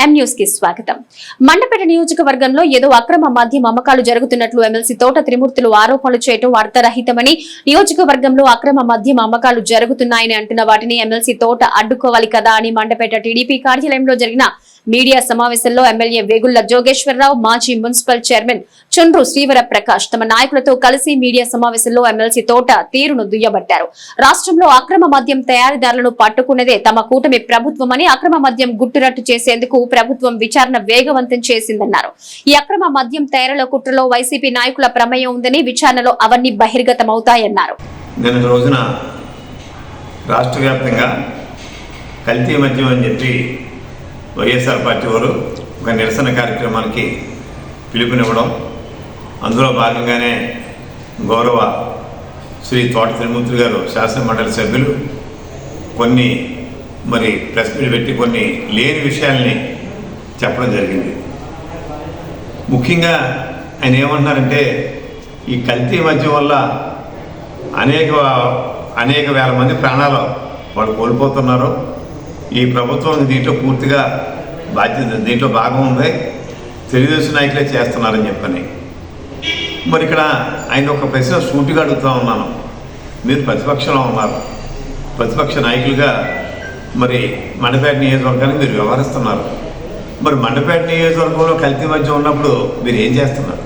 కి స్వాగతం. మండపేట నియోజకవర్గంలో ఏదో అక్రమ మద్యం అమ్మకాలు జరుగుతున్నట్లు ఎమ్మెల్సీ తోట త్రిమూర్తులు ఆరోపణలు చేయడం వార్తారహితమని నియోజకవర్గంలో అక్రమ మద్యం అమ్మకాలు జరుగుతున్నాయని అంటున్న వాటిని ఎమ్మెల్సీ తోట అడ్డుకోవాలి కదా అని మండపేట టీడీపీ కార్యాలయంలో జరిగిన మీడియా సమావేశంలో ఎమ్మెల్యే వేగుళ్ళ జోగేశ్వరరావు మాజీ మున్సిపల్ చైర్మన్ చుండ్రు శ్రీవర ప్రకాష్ తమ నాయకులతో కలిసి మీడియా సమావేశంలో ఎమ్మెల్సీ తోట తీరును దుయ్యబట్టారు. రాష్ట్రంలో అక్రమ మద్యం తయారీదారులను పట్టుకున్నదే తమ కూటమి ప్రభుత్వమని అక్రమ మద్యం గుట్టురట్టు చేసేందుకు ప్రభుత్వం విచారణ వేగవంతం చేసిందన్నారు. ఈ అక్రమ మద్యం తయారీల కుట్రలో వైసీపీ నాయకుల ప్రమేయం ఉందని విచారణలో అవన్నీ బహిర్గతమవుతాయన్నారు. నిన్నటి రోజున రాష్ట్ర వ్యాప్తంగా కల్తీ మద్యం అని చెప్పి వైఎస్ఆర్ పార్టీ వారు ఒక నిరసన కార్యక్రమానికి పిలుపునివ్వడం. అందులో భాగంగానే గౌరవ శ్రీ తోట త్రిమూర్తి గారు శాసన మండలి సభ్యులు కొన్ని మరి ప్రెస్ మీట్ పెట్టి కొన్ని లేని విషయాల్ని చెప్పడం జరిగింది. ముఖ్యంగా ఆయన ఏమంటున్నారంటే ఈ కల్తీ మద్యం వల్ల అనేక అనేక వేల మంది ప్రాణాలు వాళ్ళు కోల్పోతున్నారు. ఈ ప్రభుత్వం దీంట్లో పూర్తిగా బాధ్యత దీంట్లో భాగం ఉంది. తెలుగుదేశం నాయకులే చేస్తున్నారని చెప్పని. మరి ఇక్కడ ఆయన ఒక ప్రశ్న సూటిగా అడుగుతూ ఉన్నాను. మీరు ప్రతిపక్షంలో ఉన్నారు. ప్రతిపక్ష నాయకులుగా మరి మండపేట నియోజకవర్గాన్ని మీరు వ్యవహరిస్తున్నారు. మరి మండపేట నియోజకవర్గంలో కల్తీ మధ్య ఉన్నప్పుడు మీరు ఏం చేస్తున్నారు?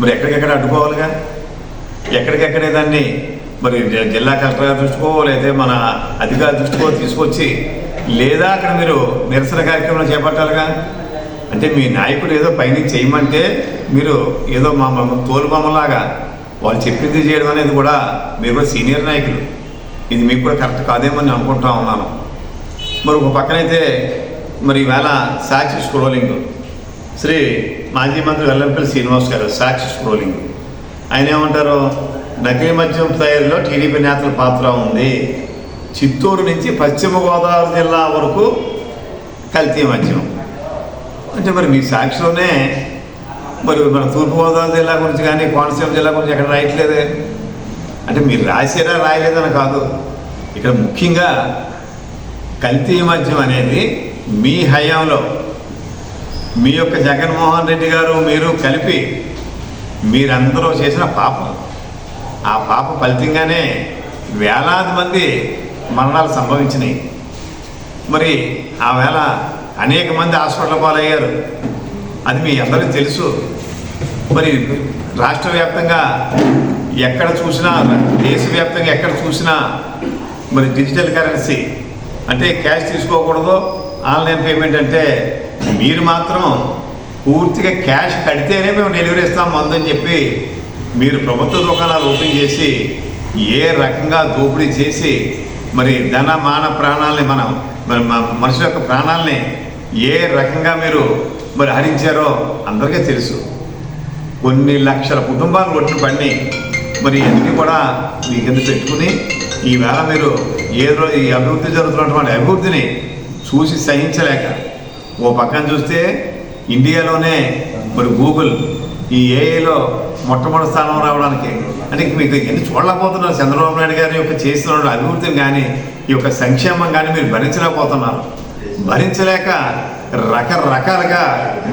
మరి ఎక్కడికెక్కడ అడ్డుకోవాలిగా? ఎక్కడికెక్కడే దాన్ని మరి జిల్లా కలెక్టర్ గారి దృష్టికో లేదా మన అధికారి దృష్టికో తీసుకొచ్చి లేదా అక్కడ మీరు నిరసన కార్యక్రమం చేపట్టాలిగా? అంటే మీ నాయకుడు ఏదో పైనుంచి చేయమంటే మీరు ఏదో మా తోలు తోలుబొమ్మలాగా వాళ్ళు చెప్పింది చేయడం అనేది కూడా మీరు కూడా సీనియర్ నాయకులు. ఇది మీకు కూడా కరెక్ట్ కాదేమో నేను అనుకుంటా ఉన్నాను. మరి ఒక పక్కనైతే మరి ఈవేళ సాక్షి స్క్రోలింగ్. శ్రీ మాజీ మంత్రి వెల్లంపల్లి శ్రీనివాస్ గారు సాక్షి స్క్రోలింగ్. ఆయన ఏమంటారు? నకిలీ మద్యం తయారీలో టీడీపీ నేతల పాత్ర ఉంది. చిత్తూరు నుంచి పశ్చిమ గోదావరి జిల్లా వరకు కల్తీ మద్యం. అంటే మరి మీ సాక్షిలోనే మరి మన తూర్పుగోదావరి జిల్లా గురించి కానీ కోనసీమ జిల్లా గురించి ఎక్కడ రాయట్లేదే? అంటే మీరు రాసారా రాయలేదని కాదు. ఇక్కడ ముఖ్యంగా కల్తీ మద్యం అనేది మీ హయాంలో మీ యొక్క జగన్మోహన్ రెడ్డి గారు మీరు కలిపి మీరందరూ చేసిన పాపం. ఆ పాప ఫలితంగానే వేలాది మంది మరణాలు సంభవించినాయి. మరి ఆ వేళ అనేక మంది హాస్పిటల్ పాలయ్యారు. అది మీ అందరికీ తెలుసు. మరి రాష్ట్ర వ్యాప్తంగా ఎక్కడ చూసినా దేశవ్యాప్తంగా ఎక్కడ చూసినా మరి డిజిటల్ కరెన్సీ అంటే క్యాష్ తీసుకోకూడదు ఆన్లైన్ పేమెంట్ అంటే మీరు మాత్రం పూర్తిగా క్యాష్ కడితేనే మేము డెలివరీ ఇస్తాం మందని చెప్పి మీరు ప్రభుత్వ దుకాణాలు ఓపెన్ చేసి ఏ రకంగా దోపిడీ చేసి మరి ధన మాన ప్రాణాలని మనం మరి మనుషుల యొక్క ప్రాణాలని ఏ రకంగా మీరు మరి హరించారో అందరికీ తెలుసు. కొన్ని లక్షల కుటుంబాలు ఒట్టిన పడిని మరి ఎందుకు కూడా మీ కింద పెట్టుకుని ఈవేళ మీరు ఏ రోజు ఈ అభివృద్ధి జరుగుతున్నటువంటి అభివృద్ధిని చూసి సహించలేక ఓ పక్కన చూస్తే ఇండియాలోనే మరి గూగుల్ ఈ ఏఐలో మొట్టమొదటి స్థానం రావడానికి అంటే మీకు ఎన్ని చూడలేకపోతున్నారు? చంద్రబాబు నాయుడు గారి యొక్క చేసిన అభివృద్ధిని కానీ ఈ యొక్క సంక్షేమం కానీ మీరు భరించలేకపోతున్నారు. భరించలేక రకరకాలుగా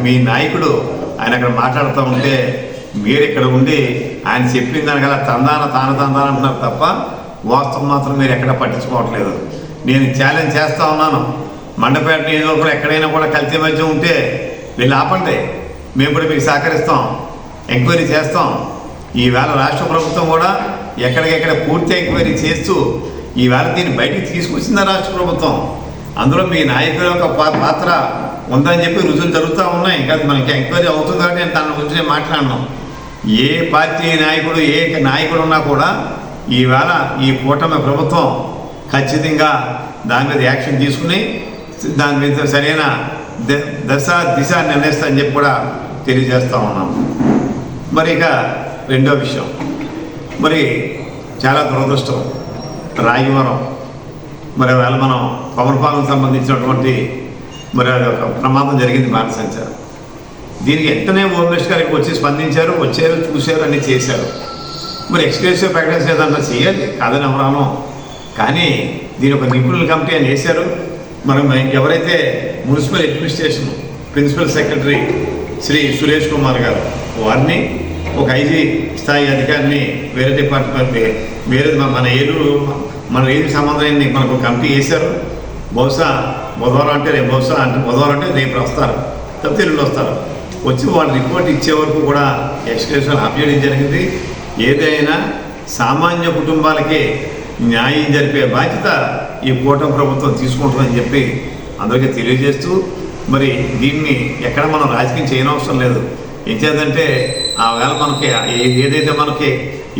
మీ నాయకుడు ఆయన అక్కడ మాట్లాడుతూ ఉంటే మీరు ఇక్కడ ఉండి ఆయన చెప్పిన దానికల్లా తందాన తాన తందాన అంటున్నారు తప్ప వాస్తవం మాత్రం మీరు ఎక్కడ పట్టించుకోవట్లేదు. నేను ఛాలెంజ్ చేస్తూ ఉన్నాను. మండపేట నియోజకవర్గంలో ఎక్కడైనా కూడా కల్తీ మధ్య ఉంటే వీళ్ళు ఆపండి. మేము కూడా మీకు సహకరిస్తాం. ఎంక్వైరీ చేస్తాం. ఈవేళ రాష్ట్ర ప్రభుత్వం కూడా ఎక్కడికెక్కడ పూర్తి ఎంక్వైరీ చేస్తూ ఈవేళ దీన్ని బయటికి తీసుకొచ్చిందా రాష్ట్ర ప్రభుత్వం. అందులో మీ నాయకుల యొక్క పాత్ర ఉందని చెప్పి రుజువులు జరుగుతూ ఉన్నాయి. ఇంకా మనకి ఎంక్వైరీ అవుతుంది కాబట్టి నేను దాని గురించి నేను మాట్లాడినాం. ఏ పార్టీ నాయకుడు ఏ నాయకుడు ఉన్నా కూడా ఈవేళ ఈ కూటమి ప్రభుత్వం ఖచ్చితంగా దాని మీద యాక్షన్ తీసుకుని దాని మీద సరైన దశ దిశ నిర్ణయిస్తా అని చెప్పి కూడా తెలియజేస్తూ ఉన్నాము మరి ఇక రెండో విషయం. మరి చాలా దురదృష్టం. రాయవరం మరి వేళ మనం కొమరపాలకు సంబంధించినటువంటి మరి అది ఒక ప్రమాదం జరిగింది బాణసంచ దీనికి వెంటనే ఓం గారికి వచ్చి స్పందించారు వచ్చారు చూశారు అన్నీ చేశారు. మరి ఎక్స్క్లూసివ్ ఏదన్నా చేయాలి కాదని ఎవరాను కానీ దీని ఒక నిపుణుల కమిటీ అని వేశారు. మరి ఎవరైతే municipal administration principal secretary Shri Suresh Kumar గారు వారిని ఒక ఐజీ స్థాయి అధికారిని వేరే డిపార్ట్మెంట్ వేరే మన- ఏరు ఏలూరు మన ఏది సంబంధం మనకు కమిటీ వేశారు. బహుశా బుధవారం అంటే రేపు బహుశా అంటే బుధవారం అంటే రేపు వస్తారు తప్పితే ఎల్లుండి వస్తారు. వచ్చి వాళ్ళు రిపోర్ట్ ఇచ్చే వరకు కూడా ఎక్స్టెన్షన్ అప్డేట్ చేయడం జరిగింది. ఏదైనా సామాన్య కుటుంబాలకే న్యాయం జరిపే బాధ్యత ఈ కూటమి ప్రభుత్వం తీసుకుంటుందని చెప్పి అందరికీ తెలియజేస్తూ మరి దీన్ని ఎక్కడ మనం రాజకీయం చేయనవసరం లేదు. ఏం ఆవేళ ఆ వేళ మనకి ఏదైతే మనకి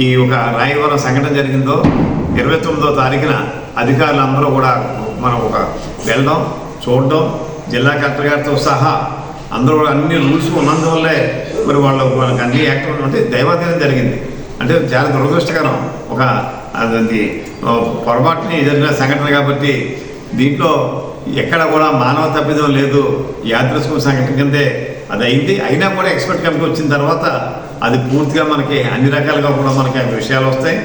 ఈ ఒక రాయవరం సంఘటన జరిగిందో ఇరవై తొమ్మిదో తారీఖున అధికారులు అందరూ కూడా మనం ఒక వెళ్ళడం చూడడం జిల్లా కలెక్టర్ గారితో సహా అందరూ కూడా అన్ని రూల్స్ ఉన్నందువల్లే మరి వాళ్ళు వాళ్ళకి అన్ని యాక్టివ్ అంటే దైవాధీనం జరిగింది. అంటే చాలా దురదృష్టకరం. ఒక అది పొరపాటుని జరిగిన సంఘటన కాబట్టి దీంట్లో ఎక్కడ కూడా మానవ తప్పిదం లేదు. యాదృశ్యం సంఘటన కిందే అది అయింది అయినా కూడా ఎక్స్పర్ట్ కమిటీ వచ్చిన తర్వాత అది పూర్తిగా మనకి అన్ని రకాలుగా కూడా మనకి విషయాలు వస్తాయి.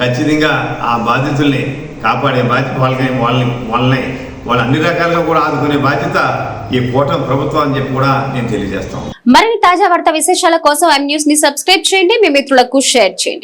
ఖచ్చితంగా ఆ బాధితుల్ని కాపాడే బాధ్యత వాళ్ళకి వాళ్ళని వాళ్ళని వాళ్ళు అన్ని రకాలుగా కూడా ఆదుకునే బాధ్యత ఈ కూటమి ప్రభుత్వం అని చెప్పి కూడా నేను తెలియజేస్తాను. మరిన్ని తాజా వార్త విశేషాల కోసం ఎం న్యూస్ని సబ్స్క్రైబ్ చేయండి. మీ మిత్రులకు షేర్ చేయండి.